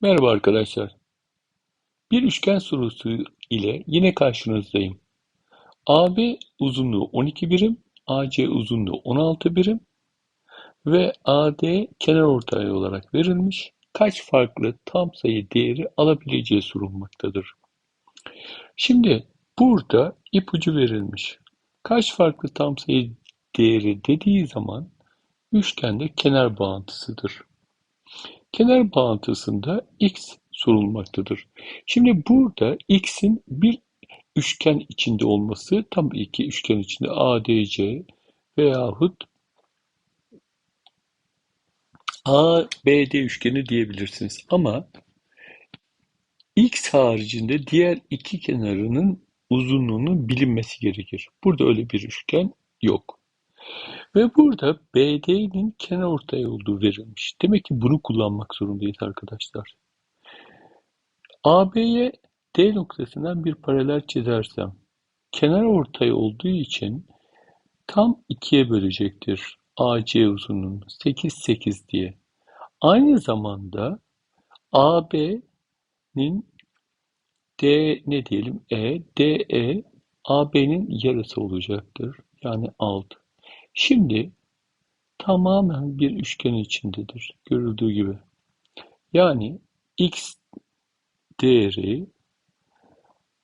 Merhaba arkadaşlar. Bir üçgen sorusu ile yine karşınızdayım. AB uzunluğu 12 birim, AC uzunluğu 16 birim ve AD kenarortay olarak verilmiş. Kaç farklı tam sayı değeri alabileceği sorulmaktadır. Şimdi burada ipucu verilmiş. Kaç farklı tam sayı değeri dediği zaman üçgende kenar bağıntısıdır. Kenar bağıntısında x sorulmaktadır. Şimdi burada x'in bir üçgen içinde olması tabii ki üçgen içinde ADC veyahut ABD üçgeni diyebilirsiniz. Ama x haricinde diğer iki kenarının uzunluğunun bilinmesi gerekir. Burada öyle bir üçgen yok. Ve burada BD'nin kenarortay olduğu verilmiş. Demek ki bunu kullanmak zorundayız arkadaşlar. AB'ye D noktasından bir paralel çizersem kenarortay olduğu için tam ikiye bölecektir AC uzunluğunu 8 8 diye. Aynı zamanda AB'nin D ne diyelim E, DE AB'nin yarısı olacaktır. Yani 6. Şimdi tamamen bir üçgen içindedir. Görüldüğü gibi. Yani x değeri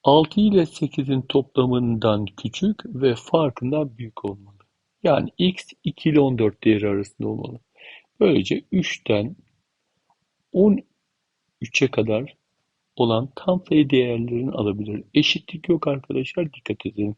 6 ile 8'in toplamından küçük ve farkından büyük olmalı. Yani x 2 ile 14 değeri arasında olmalı. Böylece 3'ten 13'e kadar olan tam sayı değerlerini alabilir. Eşitlik yok arkadaşlar dikkat edin.